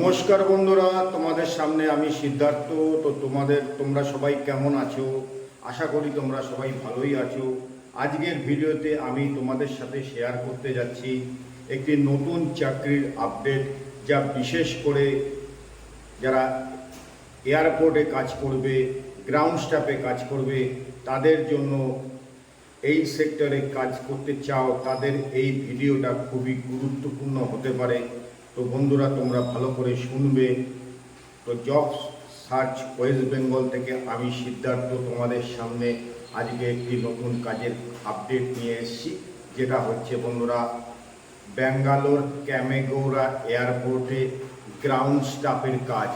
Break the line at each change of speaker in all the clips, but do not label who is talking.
নমস্কার বন্ধুরা, তোমাদের সামনে আমি সিদ্ধার্থ। তো তোমাদের, তোমরা সবাই কেমন আছো? আশা করি তোমরা সবাই ভালোই আছো। আজকের ভিডিওতে আমি তোমাদের সাথে শেয়ার করতে যাচ্ছি একটি নতুন চাকরির আপডেট যা বিশেষ করে যারা এয়ারপোর্টে কাজ করবে গ্রাউন্ড স্টাফে কাজ করবে, তাদের জন্য এই সেক্টরে কাজ করতে চাও, তাদের এই ভিডিওটা খুবই গুরুত্বপূর্ণ হতে পারে। তো বন্ধুরা, তোমরা ভালো করে শুনবে। তো জব সার্চ ওয়েস্ট বেঙ্গল থেকে আমি সিদ্ধার্থ তোমাদের সামনে আজকে একটি নতুন কাজের আপডেট নিয়ে এসেছি, যেটা হচ্ছে বন্ধুরা, ব্যাঙ্গালোর ক্যামেগৌড়া এয়ারপোর্টে গ্রাউন্ড স্টাফের কাজ।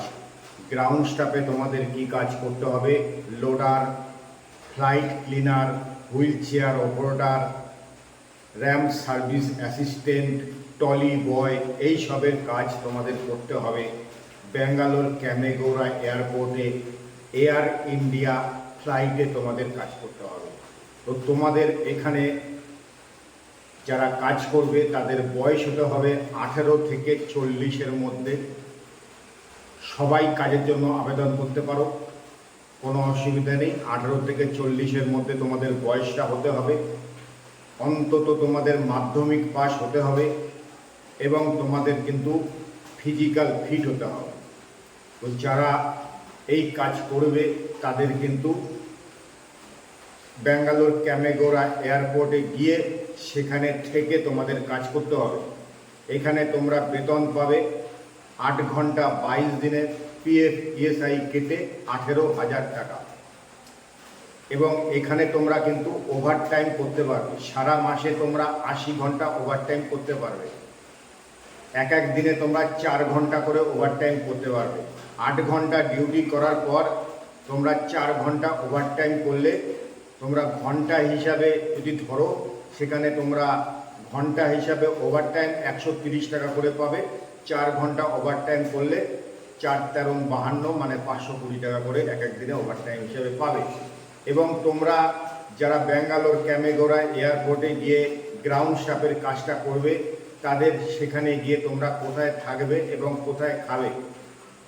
গ্রাউন্ড স্টাফে তোমাদের কি কাজ করতে হবে? Loader, flight cleaner, wheel chair operator, ramp service assistant trolley, boy এই সবের কাজ তোমাদের করতে হবে। ব্যাঙ্গালোর ক্যামেগৌড়া এয়ারপোর্টে, এয়ার ইন্ডিয়া ফ্লাইটে তোমাদের কাজ করতে হবে। তো তোমাদের এখানে যারা কাজ করবে, তাদের বয়স হতে হবে আঠেরো থেকে চল্লিশের মধ্যে। সবাই কাজের জন্য আবেদন করতে পারো। কোনো অসুবিধা নেই, আঠেরো থেকে চল্লিশের মধ্যে তোমাদের বয়সটা হতে হবে। অন্তত তোমাদের মাধ্যমিক পাস হতে হবে। এবং তোমাদের কিন্তু ফিজিক্যাল ফিট হতে হবে। তো যারা এই কাজ করবে, তাদের কিন্তু ব্যাঙ্গালোর ক্যামেগোড়া এয়ারপোর্টে গিয়ে সেখানে থেকে তোমাদের কাজ করতে হবে। এখানে তোমরা বেতন পাবে আট ঘণ্টা বাইশ দিনে পিএফ ইএসআই কেটে আঠেরো হাজার টাকা। এবং এখানে তোমরা কিন্তু ওভার টাইম করতে পারবে। সারা মাসে তোমরা আশি ঘণ্টা ওভার টাইম করতে পারবে। এক এক দিনে তোমরা চার ঘণ্টা করে ওভার টাইম করতে পারবে। আট ঘণ্টা ডিউটি করার পর তোমরা চার ঘণ্টা ওভার টাইম করলে তোমরা ঘণ্টা হিসাবে যদি ধরো, সেখানে তোমরা ঘণ্টা হিসাবে ওভার টাইম একশো তিরিশ টাকা করে পাবে। চার ঘণ্টা ওভার টাইম করলে চার তেরো বাহান্ন মানে পাঁচশো কুড়ি টাকা করে এক এক দিনে ওভার টাইম হিসাবে পাবে। এবং তোমরা যারা ব্যাঙ্গালোর, ক্যামেগোড়া এয়ারপোর্টে গিয়ে গ্রাউন্ড স্টাফের কাজটা করবে তাদের সেখানে গিয়ে তোমরা কোথায় থাকবে এবং কোথায় খাবে?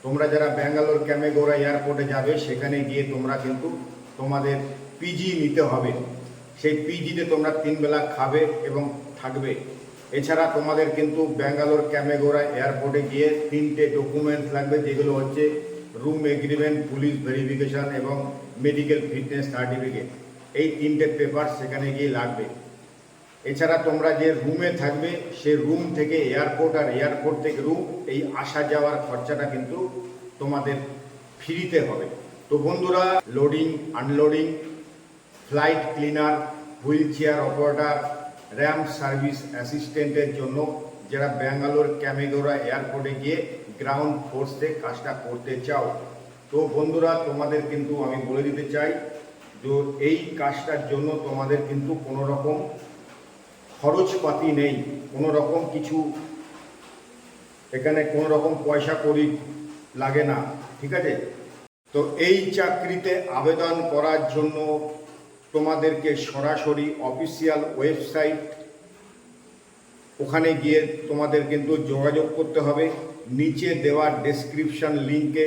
তোমরা যারা ব্যাঙ্গালোর ক্যামেগোড়া এয়ারপোর্টে যাবে, সেখানে গিয়ে তোমরা কিন্তু তোমাদের পিজি নিতে হবে। সেই পিজিতে তোমরা তিন বেলা খাবে এবং থাকবে। এছাড়া তোমাদের কিন্তু ব্যাঙ্গালোর ক্যামেগোড়া এয়ারপোর্টে গিয়ে তিনটে ডকুমেন্টস লাগবে, যেগুলো হচ্ছে রুম এগ্রিমেন্ট পুলিশ ভেরিফিকেশন এবং মেডিকেল ফিটনেস সার্টিফিকেট এই তিনটে পেপার সেখানে গিয়ে লাগবে। এছাড়া তোমরা যে রুমে থাকবে, সে রুম থেকে এয়ারপোর্ট আর এয়ারপোর্ট থেকে রুম এই আসা যাওয়ার খরচাটা কিন্তু তোমাদের ফ্রিতে হবে। তো বন্ধুরা loading unloading flight cleaner wheel chair operator ramp service অ্যাসিস্ট্যান্টের জন্য যারা ব্যাঙ্গালোর ক্যামেগোড়া এয়ারপোর্টে গিয়ে গ্রাউন্ড ফোর্সে কাজটা করতে চাও, তো বন্ধুরা, তোমাদের কিন্তু আমি বলে দিতে চাই যে এই কাজটার জন্য তোমাদের কিন্তু কোনো রকম খরচপাতি নেই কোনো রকম কিছু এখানে কোনো রকম পয়সা করি লাগে না, ঠিক আছে? তো এই চাকরিতে আবেদন করার জন্য তোমাদেরকে সরাসরি অফিসিয়াল ওয়েবসাইট, ওখানে গিয়ে তোমাদের কিন্তু যোগাযোগ করতে হবে। নিচে দেওয়া ডেসক্রিপশন লিঙ্কে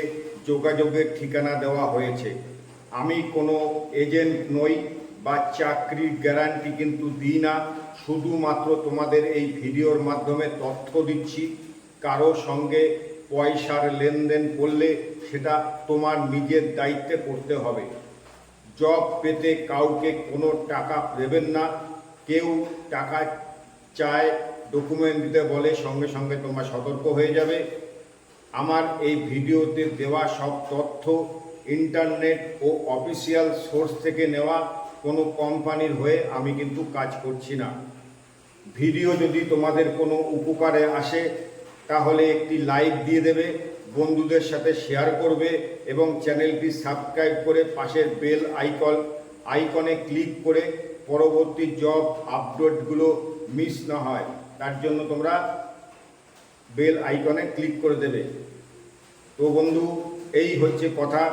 যোগাযোগের ঠিকানা দেওয়া হয়েছে। আমি কোনো এজেন্ট নই বা চাকরির গ্যারান্টি কিন্তু দিই না। শুধুমাত্র তোমাদের এই ভিডিওর মাধ্যমে তথ্য দিচ্ছি। কারও সঙ্গে পয়সার লেনদেন করলে সেটা তোমার নিজের দায়িত্বে করতে হবে। জব পেতে কাউকে কোনো টাকা দেবেন না। কেউ টাকা চায় ডকুমেন্ট দিতে বলে, সঙ্গে সঙ্গে তোমরা সতর্ক হয়ে যাবে। আমার এই ভিডিওতে দেওয়া সব তথ্য ইন্টারনেট ও অফিসিয়াল সোর্স থেকে নেওয়া। কোনো কোম্পানির হয়ে আমি কিন্তু কাজ করছি না। ভিডিও যদি তোমাদের কোনো উপকারে আসে, তাহলে একটি লাইক দিয়ে দেবে, বন্ধুদের সাথে শেয়ার করবে এবং চ্যানেলটি সাবস্ক্রাইব করে পাশের বেল আইকন, আইকনে ক্লিক করে পরবর্তী জব আপডেটগুলো মিস না হয়। তার জন্য তোমরা বেল আইকনে ক্লিক করে দেবে। তো বন্ধু, এই হচ্ছে কথা।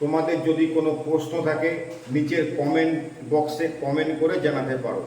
তোমাদের যদি কোনো প্রশ্ন থাকে নিচের কমেন্ট বক্সে কমেন্ট করে জানাতে পারো।